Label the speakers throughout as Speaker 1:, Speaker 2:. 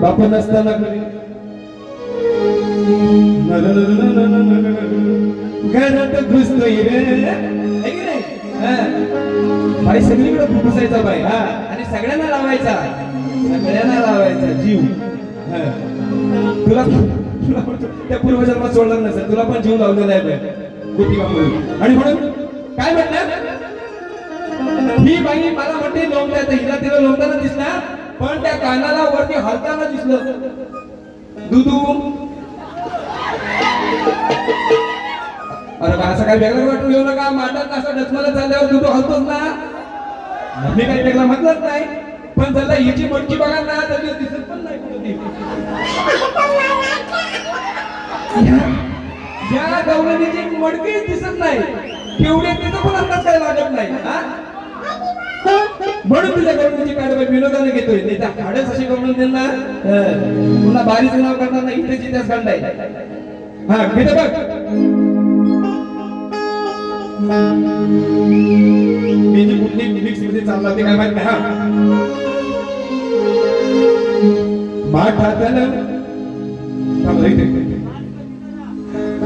Speaker 1: बाप नसताना करी घरात घुसतोय रे बाई सगळीकडे फुफुसायचा बाई हा आणि सगळ्यांना लावायचा सगळ्यांना लावायचा जीव तुला तुला त्या पूर्वजन्मात सोडला नसेल तुला पण जीव लावलेला आहे बाई गोपिका आणि म्हणून काय म्हटलं ही बाई मला म्हणते लोंबता हिला तिला लोंबताना दिसणार पण त्या कानाला वरती हलताना दिसलं. दुदू. अरे बा, असं काय वेगळं वाटून घेऊ नका. माटात असं डचमाला चालल्यावर दुधू हलतोच ना. मी काही वेगळा म्हटलंच नाही. पण चालला हिची मटकी बघा ना तर दिसत पण नाही या- या गवळणीची मडकी दिसत नाही केवढे तिथं पण अंदाज काय लागत नाही हा? म्हणून तुझ्या गवळणीची काढ विनोदाने घेतोय. नाही तर हाडच अशी गवळण देईल ना हं. पुन्हा बारीच नाव करणार नाही इथेच इतिहास काढलाय. हा घेतो बघ. मी जी कुठली मिक्समध्ये चालला ते काय माहीत नाही हा. माठातल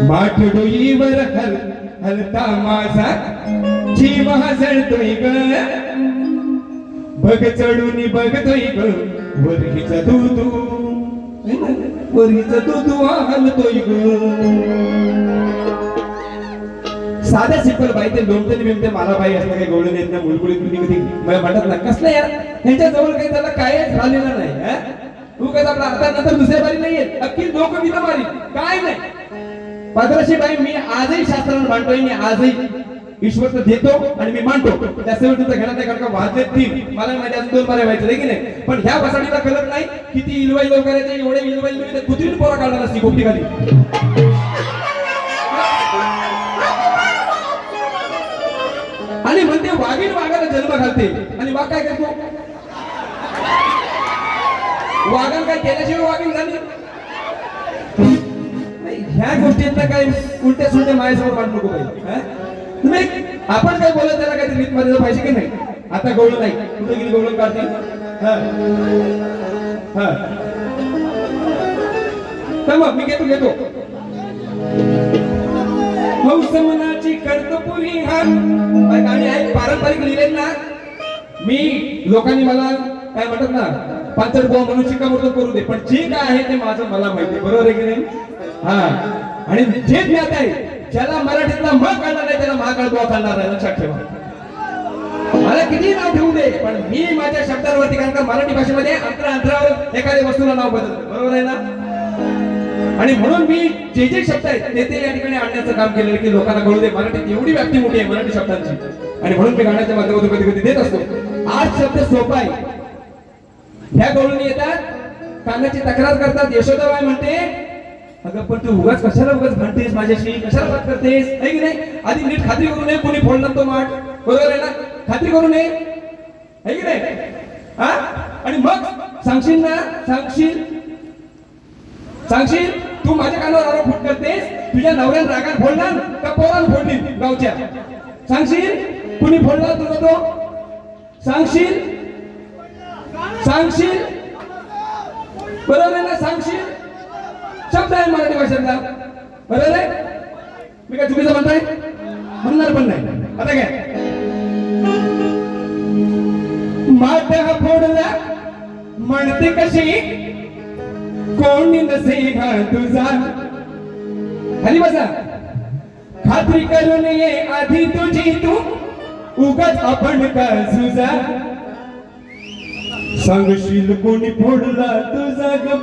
Speaker 1: माठ डोईवर हल हलता माझा जीव हसळतोय ग. बघ चढून बघतोय ग वरगीचा दूधू वरगीचा दूधू हलतोय ग साध्या सिंपल बाई ते लोमते बिमते मला बाई असलं काही गोळून येत नाही मुलगुळी तुम्ही कधी मला म्हणत ना कसलं यार? ह्याच्या जवळ काही त्याला कायच राहिलेलं नाही हा? तू कसं आपला आता नंतर दुसऱ्या बारी नाही येत? अख्खी लोक मी मारी काय नाही. पात्राशी बाई मी आजही शास्त्रानं मांडतोय मी आजही. ईश्वर तर देतो आणि मी मांडतो त्या सेवेत तुमचं नाही कारण का वाजले तीन. मला माझ्या अजून दोन बारे व्हायचं की नाही? पण ह्या बसाडीला कळत नाही किती इलवाई लोक करायचे एवढे इलवाई लोक कुत्रीन पोरा काढणार असती गोपटी खाली. आणि म्हणते वाघीण वाघाला जन्म घालते. आणि वाघ काय करतो? वाघाला काय केल्याशिवाय वाघीण झाली ह्या गोष्टीतल्या काय उलट्या सुलट्या माझ्यासमोर मांडू नको पाहिजे तुम्ही आपण काय बोलत त्याला काहीतरी रीत मध्ये पाहिजे की नाही? आता गवळण नाही. कुठे गेली गवळण काढते मग मी घेतो घेतो. हौस मनाची कर्तपुरी हा गाणी आहे पारंपरिक लिहिलेत ना. मी लोकांनी मला काय म्हणतात ना पाचड बुवा म्हणून शिकामोर्तब करू दे. पण जे काय आहे ते माझं मला माहिती आहे. बरोबर आहे की नाही? हा. आणि जे ज्ञात आहे ज्याला मराठीतला म काढणार नाही त्याला महाकाळ बुवा काढणार आहे. लक्षात ठेवा. मला किती नाव ठेवू दे पण मी माझ्या शब्दांवरती कारण का मराठी भाषेमध्ये अंतरा अंतरावर एखाद्या वस्तूला नाव बदलतो बरोबर आहे ना? आणि म्हणून मी जे जे शब्द आहेत ते ते या ठिकाणी आणण्याचं काम केलेलं की लोकांना कळू दे मराठीत एवढी व्याप्ती मोठी आहे मराठी शब्दांची. आणि म्हणून मी गाण्याच्या माध्यमातून कधी कधी देत असतो. आज शब्द सोपा आहे. ह्या गवळून येतात. कानाची तक्रार करतात. यशोदाबाई म्हणते अगं पण तू उगाच कशाला उगाच भांडतेस माझ्याशी? कशाला बात करतेस? है की नाही? आधी नीट खात्री करू नये कोणी फोडणार तो माठ. बरोबर आहे ना? खात्री करू नये. आहे की नाही? हा? आणि मग सांगशील ना? सांगशील? सांगशील? तू माझ्या कानावर आरोप फुट करतेस? तुझ्या नवऱ्यान रागात फोडणार का पोरान फोडली गावच्या? सांगशील? कुणी फोडला तुझा तो? सांगशील? सांगशील? बरोबर आहे ना? सांगशील? शब्द आहे मराठी भाषेतला. बरोबर आहे? मी काय चुकीचं म्हणताय? म्हणणार पण नाही. आता काय माठ फोडला म्हणते कशी? कोणी नसे हा तुझा. खाली बसा. खात्री करून ये आधी तुझी तू उगाच आपण का सुजा? सांगशील कोणी फोडला तुझा ग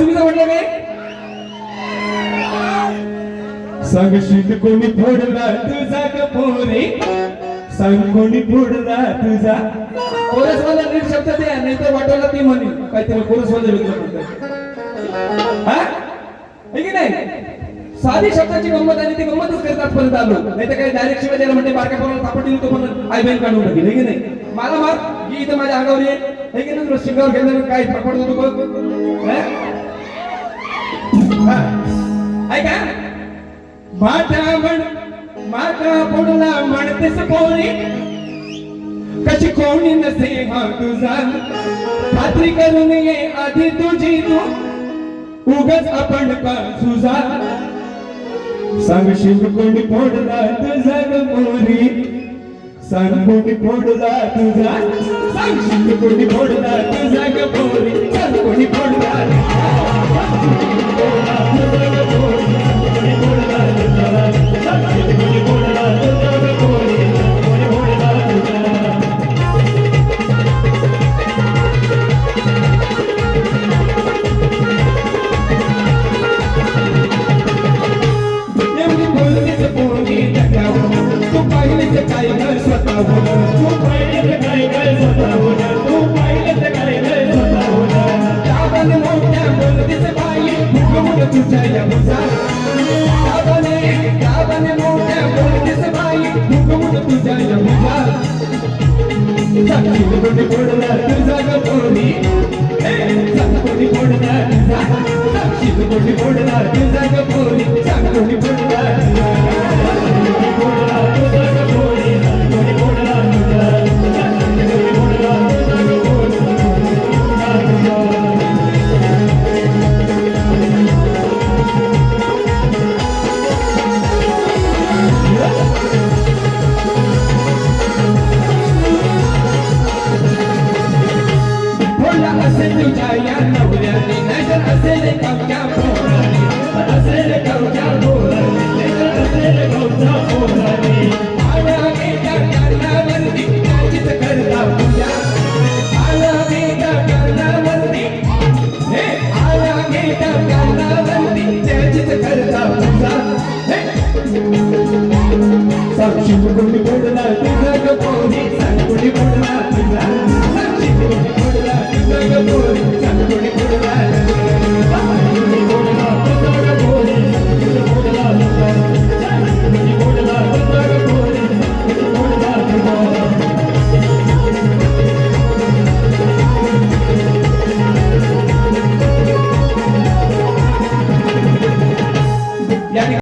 Speaker 1: चुकीचं म्हटलं काय सांगशील कोणी फोडला तुझा ग पोरी. सांग कोणी फोडला तुझा. कोरस वाला नीट शब्द द्या नाही तर वाटवला ती म्हणे. काहीतरी कोरस वाला वेगळं म्हणतात? हा? है की नाही? साधी शब्दाची गंमत आणि ती गंमतच करत आजपर्यंत आलो. नाही तर काही डायरेक्ट शिवाय त्याला म्हणते बारक्या पोराला दिली तो पण आई बहीण काढून टाकेल. है की नाही? मला मार. की इथं माझ्या अंगावर ये. है की नाही? तुला शिंगावर घेऊन काय फडफड होतो बघ. काय का? माता म्हण माता पडला म्हणतेस कोणी कशी कोणी नसे हा तुझा? खात्री करून ये आधी तुझी तू. उगच आपण का सांगशील कोणी फोडला तुझा मोरी. सांग कोणी तुझा. सांगशील कोणी फोडला तुझा मोरी. சங்கோடி போடுல திருசாக போடி சங்கோடி போடுல திருசாக சங்கோடி போடுல திருசாக போடி Things like a